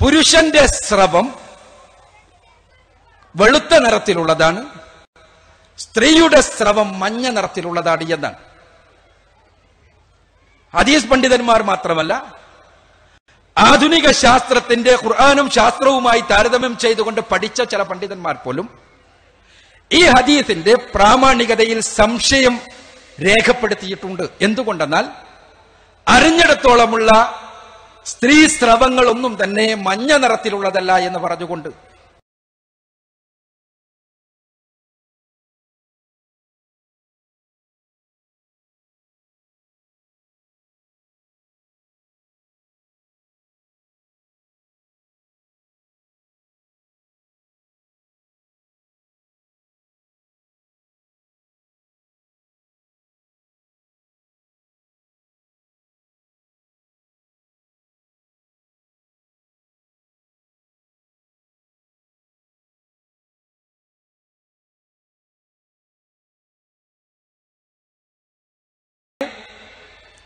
പുരുഷന്റെ സ്രവം വെളുത്ത നിറത്തിലുള്ളതാണ്. സ്ത്രീയുടെ സ്രവം മഞ്ഞ നിറത്തിലുള്ളതാണ് എന്നാണ്. ഹദീസ് പണ്ഡിതന്മാർ മാത്രമല്ല ആധുനിക ശാസ്ത്രത്തിന്റെ ഖുർആാനും ശാസ്ത്രവുമായി താരതമ്യം ചെയ്തുകൊണ്ട് പഠിച്ച ചില പണ്ഡിതന്മാർ പോലും ഈ ഹദീസിന്റെ പ്രാമാണികതയിൽ സംശയം രേഖപ്പെടുത്തിയിട്ടുണ്ട്. എന്തുകൊണ്ടെന്നാൽ അറിഞ്ഞിടത്തോളമുള്ള സ്ത്രീ സ്രവങ്ങളൊന്നും തന്നെ മഞ്ഞ നിറത്തിലുള്ളതല്ല എന്ന് പറഞ്ഞുകൊണ്ട്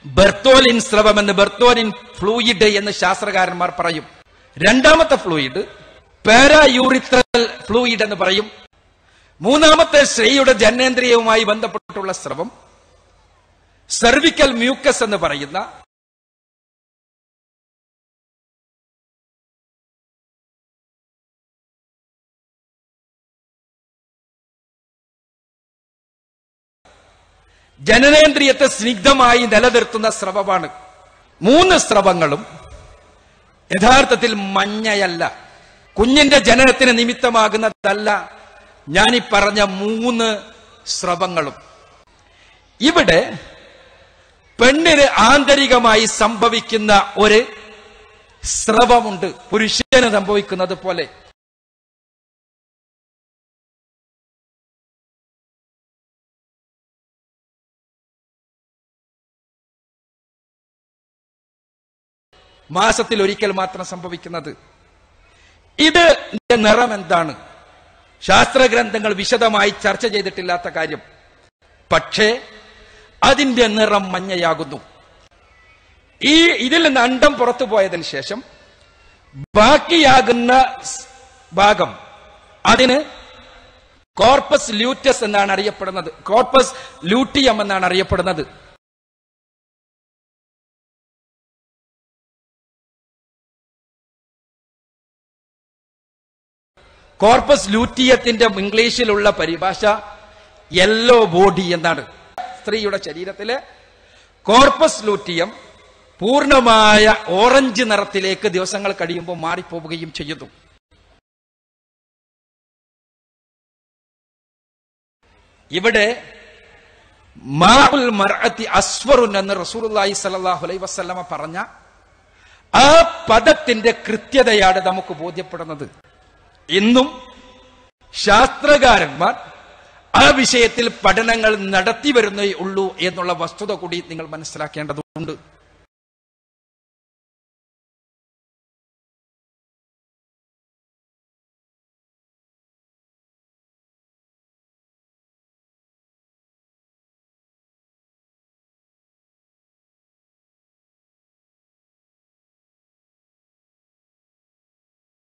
ബെർത്തോലിൻ സ്രവം എന്ന് ബെർത്തോലിൻ ഫ്ലൂയിഡ് എന്ന് ശാസ്ത്രകാരന്മാർ പറയും. രണ്ടാമത്തെ ഫ്ലൂയിഡ് പാരായൂറിത്രൽ ഫ്ലൂയിഡ് എന്ന് പറയും. മൂന്നാമത്തെ സ്ത്രീയുടെ ജനനേന്ദ്രിയവുമായി ബന്ധപ്പെട്ടുള്ള സ്രവം സെർവിക്കൽ മ്യൂക്കസ് എന്ന് പറയുന്ന ജനനേന്ദ്രിയത്തെ സ്നിഗ്ധമായി നിലനിർത്തുന്ന സ്രവമാണ്. മൂന്ന് സ്രവങ്ങളും യഥാർത്ഥത്തിൽ മഞ്ഞയല്ല. കുഞ്ഞിന്റെ ജനനത്തിന് നിമിത്തമാകുന്നതല്ല ഞാനീ പറഞ്ഞ മൂന്ന് സ്രവങ്ങളും. ഇവിടെ പെണ്ണിന് ആന്തരികമായി സംഭവിക്കുന്ന ഒരു സ്രവമുണ്ട്. പുരുഷന് സംഭവിക്കുന്നത് പോലെ. മാസത്തിൽ ഒരിക്കൽ മാത്രം സംഭവിക്കുന്നത്. ഇത് നിറം എന്താണ്? ശാസ്ത്ര ഗ്രന്ഥങ്ങൾ വിശദമായി ചർച്ച ചെയ്തിട്ടില്ലാത്ത കാര്യം. പക്ഷേ അതിന്റെ നിറം മഞ്ഞയാകുന്നു. ഈ ഇതിൽ നിന്ന് അണ്ടം പുറത്തു പോയതിനു ശേഷം ബാക്കിയാകുന്ന ഭാഗം അതിന് കോർപ്പസ് ലൂറ്റസ് എന്നാണ് അറിയപ്പെടുന്നത്. കോർപ്പസ് ലൂട്ടിയം എന്നാണ് അറിയപ്പെടുന്നത്. കോർപ്പസ് ലൂറ്റിയത്തിന്റെ ഇംഗ്ലീഷിലുള്ള പരിഭാഷ യെല്ലോ ബോഡി എന്നാണ്. സ്ത്രീയുടെ ശരീരത്തിലെ കോർപ്പസ് ലൂറ്റിയം പൂർണമായ ഓറഞ്ച് നിറത്തിലേക്ക് ദിവസങ്ങൾ കഴിയുമ്പോൾ മാറിപ്പോവുകയും ചെയ്യുന്നു. ഇവിടെ മാഉൽ മർഅത്തി അസ്വറുൻ എന്ന് റസൂലുള്ളാഹി സ്വല്ലല്ലാഹു അലൈഹി വസല്ലമ പറഞ്ഞ ആ പദത്തിന്റെ കൃത്യതയാണ് നമുക്ക് ബോധ്യപ്പെടുന്നത്. ഇന്നും ശാസ്ത്രകാരന്മാർ ആ വിഷയത്തിൽ പഠനങ്ങൾ നടത്തി വരുന്നേ ഉള്ളൂ എന്നുള്ള വസ്തുത കൂടി നിങ്ങൾ മനസ്സിലാക്കേണ്ടതുണ്ട്.